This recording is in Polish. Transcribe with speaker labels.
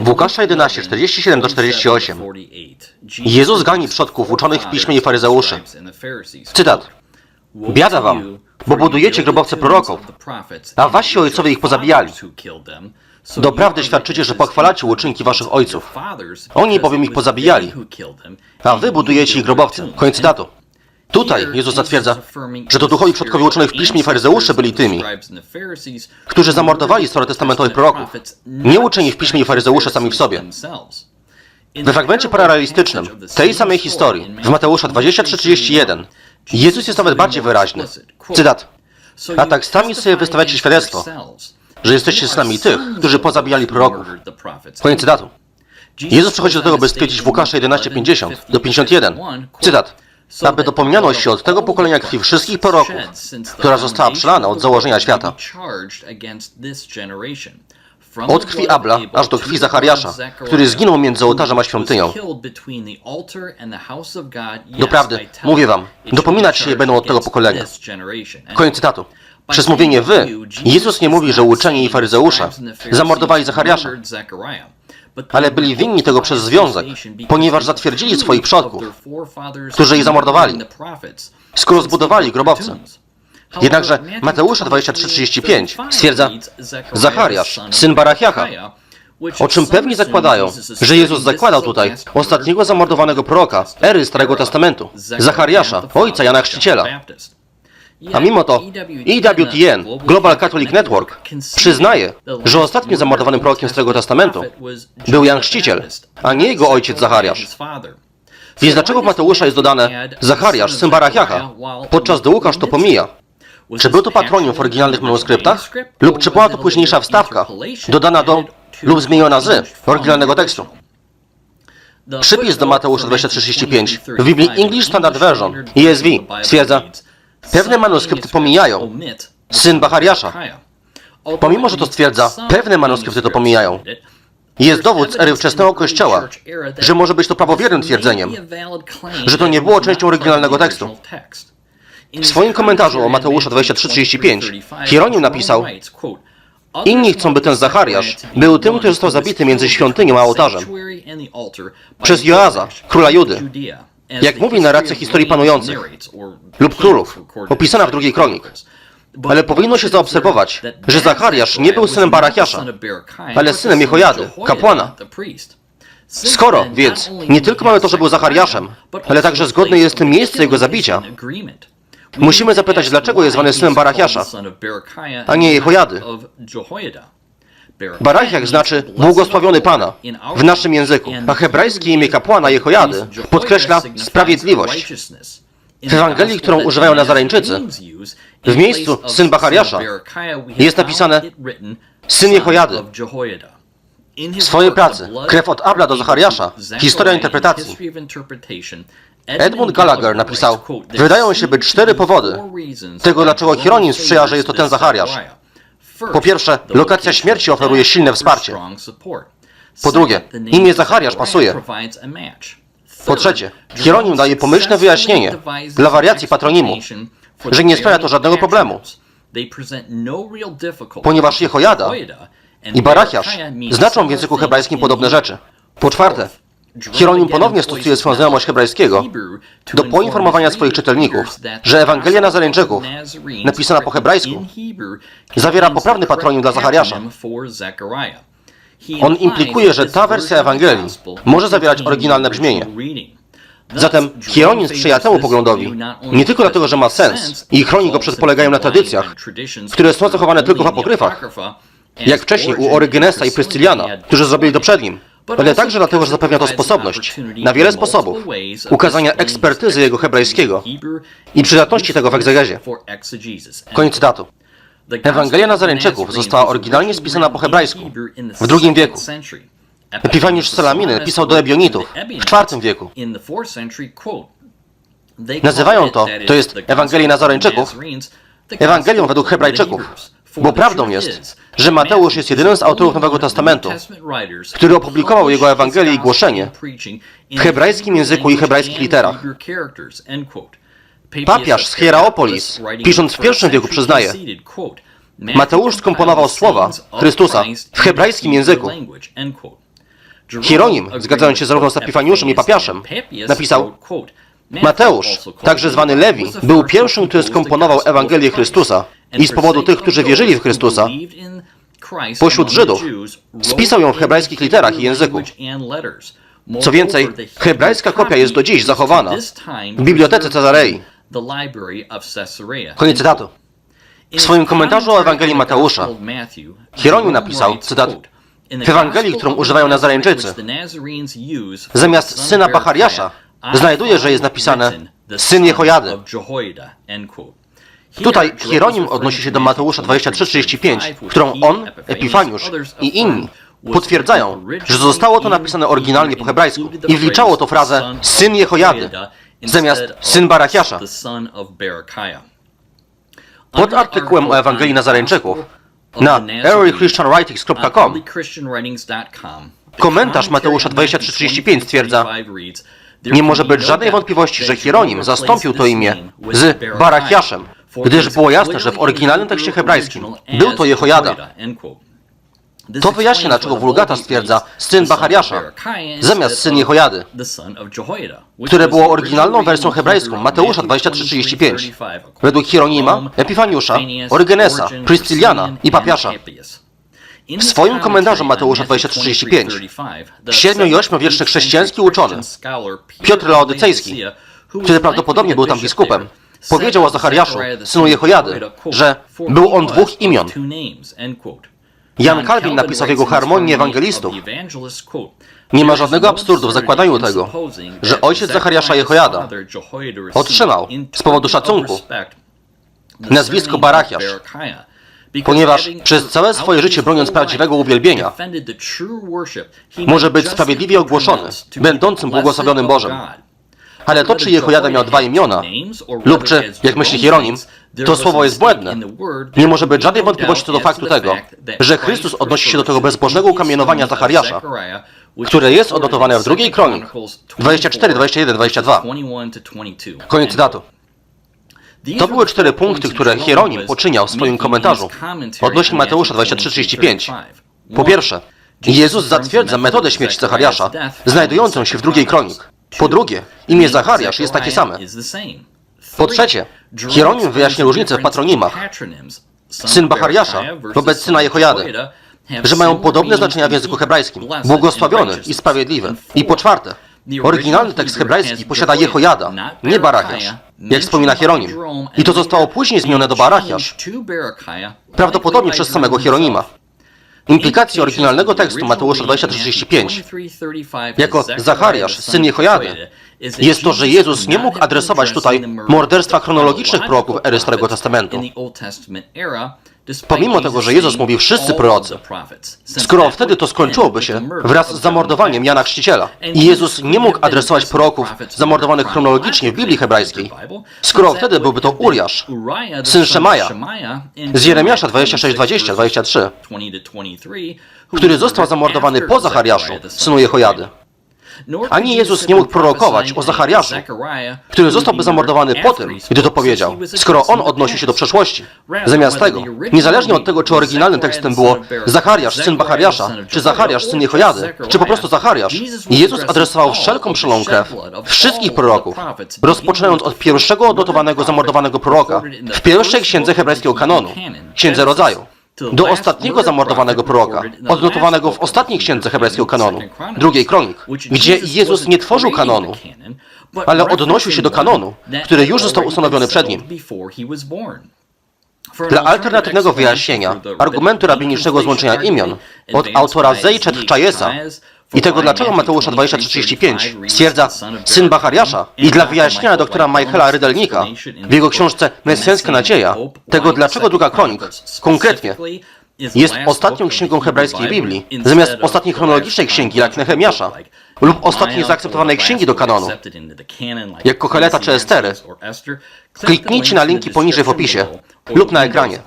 Speaker 1: W Łukasza 11, 47-48 Jezus gani przodków uczonych w piśmie i faryzeuszy. Cytat. Biada wam, bo budujecie grobowce proroków, a wasi ojcowie ich pozabijali. Doprawdy świadczycie, że pochwalacie uczynki waszych ojców. Oni bowiem ich pozabijali, a wy budujecie ich grobowce. Koniec cytatu. Tutaj Jezus zatwierdza, że to duchowi przodkowie uczonych w piśmie i faryzeusze byli tymi, którzy zamordowali starotestamentowych proroków, nie uczeni w piśmie i faryzeusze sami w sobie. We fragmencie paralelistycznym tej samej historii, w Mateusza 23:31, Jezus jest nawet bardziej wyraźny. Cytat. A tak sami sobie wystawiacie świadectwo, że jesteście synami tych, którzy pozabijali proroków. Koniec cytatu. Jezus przechodzi do tego, by stwierdzić w Łukasza 11:50 do 51. Cytat. Aby dopomniano się od tego pokolenia krwi wszystkich proroków, która została przelana od założenia świata. Od krwi Abla aż do krwi Zachariasza, który zginął między ołtarzem a świątynią. Doprawdy, mówię wam, dopominać się będą od tego pokolenia. Koniec cytatu. Przez mówienie wy, Jezus nie mówi, że uczeni i faryzeusze zamordowali Zachariasza, ale byli winni tego przez związek, ponieważ zatwierdzili swoich przodków, którzy ich zamordowali, skoro zbudowali grobowce. Jednakże Mateusza 23:35 stwierdza Zachariasz, syn Barachiacha, o czym pewnie zakładają, że Jezus zakładał tutaj ostatniego zamordowanego proroka ery Starego Testamentu, Zachariasza, ojca Jana Chrzciciela. A mimo to EWTN, Global Catholic Network, przyznaje, że ostatnim zamordowanym prorokiem Starego Testamentu był Jan Chrzciciel, a nie jego ojciec Zachariasz. Więc dlaczego w Mateusza jest dodane Zachariasz, syn Barachiacha, podczas gdy Łukasz to pomija? Czy był to patronium w oryginalnych manuskryptach? Lub czy była to późniejsza wstawka, dodana do lub zmieniona z oryginalnego tekstu? Przypis do Mateusza 23:35 w Biblii English Standard Version ESV stwierdza, pewne manuskrypty pomijają. syn Bachariasza. Pomimo, że to stwierdza, pewne manuskrypty to pomijają. Jest dowód z ery wczesnego Kościoła, że może być to prawowiernym twierdzeniem, że to nie było częścią oryginalnego tekstu. W swoim komentarzu o Mateusza 23:35 Hieronium napisał Inni chcą, by ten Zachariasz był tym, który został zabity między świątynią a ołtarzem. przez Joaza, króla Judy, jak mówi narracja historii panujących lub królów, opisana w drugiej kronik. Ale powinno się zaobserwować, że Zachariasz nie był synem Barachiasza, ale synem Jehojady, kapłana. Skoro więc nie tylko mamy to, że był Zachariaszem, ale także zgodne jest z tym miejsce jego zabicia, musimy zapytać, dlaczego jest zwany synem Barachiasza, a nie Jehojady. Barachiach znaczy błogosławiony Pana w naszym języku, a hebrajskie imię kapłana Jehojady podkreśla sprawiedliwość. W Ewangelii, którą używają Nazareńczycy, w miejscu syn Bachariasza jest napisane syn Jehojady. W swojej pracy Krew od Abla do Zachariasza Historia interpretacji Edmund Gallagher napisał Wydają się być cztery powody tego, dlaczego Hieronim sprzyja, że jest to ten Zachariasz. Po pierwsze, lokacja śmierci oferuje silne wsparcie. Po drugie, imię Zachariasz pasuje. Po trzecie, Hieronim daje pomyślne wyjaśnienie dla wariacji patronimu, że nie sprawia to żadnego problemu, ponieważ Jehojada i Barachiasz znaczą w języku hebrajskim podobne rzeczy. Po czwarte, Hieronim ponownie stosuje swoją znajomość hebrajskiego do poinformowania swoich czytelników, że Ewangelia Nazareńczyków, napisana po hebrajsku, zawiera poprawny patronim dla Zachariasza. On implikuje, że ta wersja Ewangelii może zawierać oryginalne brzmienie. Zatem Hieronim sprzyja temu poglądowi nie tylko dlatego, że ma sens i chroni go przed polegają na tradycjach, które są zachowane tylko w apokryfach, jak wcześniej u Orygenesa i Pryscyliana, którzy zrobili to przed nim, ale także dlatego, że zapewnia to sposobność na wiele sposobów ukazania ekspertyzy jego hebrajskiego i przydatności tego w egzegezie. Koniec cytatu. Ewangelia Nazareńczyków została oryginalnie spisana po hebrajsku w II wieku. Epifaniusz Salaminy pisał do Ebionitów w IV wieku. Nazywają to, to jest Ewangelię Nazareńczyków, Ewangelią według Hebrajczyków, bo prawdą jest, że Mateusz jest jedynym z autorów Nowego Testamentu, który opublikował jego Ewangelię i głoszenie w hebrajskim języku i hebrajskich literach. Papiarz z Hieraopolis, pisząc w I wieku, przyznaje, Mateusz skomponował słowa Chrystusa w hebrajskim języku. Hieronim, zgadzając się zarówno z Epifaniuszem i papiaszem, napisał Mateusz, także zwany Lewi, był pierwszym, który skomponował Ewangelię Chrystusa i z powodu tych, którzy wierzyli w Chrystusa, pośród Żydów, spisał ją w hebrajskich literach i języku. Co więcej, hebrajska kopia jest do dziś zachowana w bibliotece Cezarei. Koniec cytatu.
Speaker 2: W swoim komentarzu o Ewangelii Mateusza
Speaker 1: Hieronim napisał, cytat, w Ewangelii, którą używają Nazareńczycy, zamiast syna Bachariasza, znajduje, że jest napisane syn Jehojady. Tutaj Hieronim odnosi się do Mateusza 23:35, którą on, Epifaniusz i inni potwierdzają, że zostało to napisane oryginalnie po hebrajsku i wliczało to frazę syn Jehojady zamiast syn Barachiasza. Pod artykułem o Ewangelii Nazareńczyków na earlychristianwritings.com
Speaker 2: komentarz Mateusza 23:35 stwierdza
Speaker 1: nie może być żadnej wątpliwości, że Hieronim zastąpił to imię z Barachiaszem, gdyż było jasne, że w oryginalnym tekście hebrajskim był to Jehojada.
Speaker 2: To wyjaśnia, dlaczego Wulgata stwierdza syn Bachariasza zamiast syn Jehojady,
Speaker 1: które było oryginalną wersją hebrajską Mateusza 23:35. Według Hieronima, Epifaniusza, Orygenesa, Pryscyliana i Papiasza.
Speaker 2: W swoim komentarzu Mateusza 23:35
Speaker 1: Siedmiu i ośmiowieczny chrześcijański uczony Piotr Laodycejski, który prawdopodobnie był tam biskupem, powiedział o Zachariaszu, synu Jehojady, że był on dwóch imion. Jan Calvin napisał w jego Harmonii Ewangelistów, nie ma żadnego absurdu w zakładaniu tego, że ojciec Zachariasza Jehojada otrzymał z powodu szacunku nazwisko Barachiasz, ponieważ przez całe swoje życie broniąc prawdziwego uwielbienia może być sprawiedliwie ogłoszony, będącym błogosławionym Bożem. Ale to, czy Jehojada miał dwa imiona, lub czy, jak myśli Hieronim, to słowo jest błędne, nie może być żadnej wątpliwości co do faktu tego, że Chrystus odnosi się do tego bezbożnego ukamienowania Zachariasza, które jest odnotowane w drugiej kronik 24, 21, 22. Koniec cytatu. To były cztery punkty, które Hieronim poczyniał w swoim komentarzu odnośnie Mateusza 23:35. Po pierwsze, Jezus zatwierdza metodę śmierci Zachariasza, znajdującą się w drugiej kronik. Po drugie, imię Zachariasz jest takie same. Po trzecie, Hieronim wyjaśnia różnicę w patronimach
Speaker 2: syn Bachariasza wobec syna Jehojady,
Speaker 1: że mają podobne znaczenia w języku hebrajskim, błogosławiony i sprawiedliwy. I po czwarte, oryginalny tekst hebrajski posiada Jehojada, nie Barachiasz, jak wspomina Hieronim. I to zostało później zmienione do Barachiasz, prawdopodobnie przez samego Hieronima. Implikacje oryginalnego tekstu Mateusza 23:35 jako Zachariasz, syn Jehojady, jest to, że Jezus nie mógł adresować tutaj morderstwa chronologicznych proroków ery Starego Testamentu. Pomimo tego, że Jezus mówi wszyscy prorocy, skoro wtedy to skończyłoby się wraz z zamordowaniem Jana Chrzciciela i Jezus nie mógł adresować proroków zamordowanych chronologicznie w Biblii hebrajskiej, skoro wtedy byłby to Uriasz, syn Szemaja, z Jeremiasza 26, 20, 23, który został zamordowany po Zachariaszu, synu Jehojady.
Speaker 2: Ani Jezus nie mógł prorokować o Zachariaszu,
Speaker 1: który zostałby zamordowany po tym, gdy to powiedział, skoro on odnosił się do przeszłości. Zamiast tego, niezależnie od tego, czy oryginalnym tekstem było Zachariasz, syn Bachariasza, czy Zachariasz, syn Jehojady, czy po prostu Zachariasz, Jezus adresował wszelką przelą krew wszystkich proroków, rozpoczynając od pierwszego odnotowanego zamordowanego proroka w pierwszej księdze hebrajskiego kanonu, księdze rodzaju, do ostatniego zamordowanego proroka, odnotowanego w ostatniej księdze hebrajskiego kanonu, drugiej kronik, gdzie Jezus nie tworzył kanonu, ale odnosił się do kanonu, który już został ustanowiony przed nim. Dla alternatywnego wyjaśnienia argumentu rabinicznego złączenia imion od autora Zejczet Czajesa i tego, dlaczego Mateusza 23:35 stwierdza syn Bachariasza i dla wyjaśnienia doktora Michaela Rydelnika w jego książce Mesjańska Nadzieja, tego, dlaczego druga kronik konkretnie jest ostatnią księgą hebrajskiej Biblii, zamiast ostatniej chronologicznej księgi jak Nehemiasza lub ostatniej zaakceptowanej księgi do kanonu, jak Kocheleta czy Estery. Kliknijcie na linki poniżej w opisie lub na ekranie.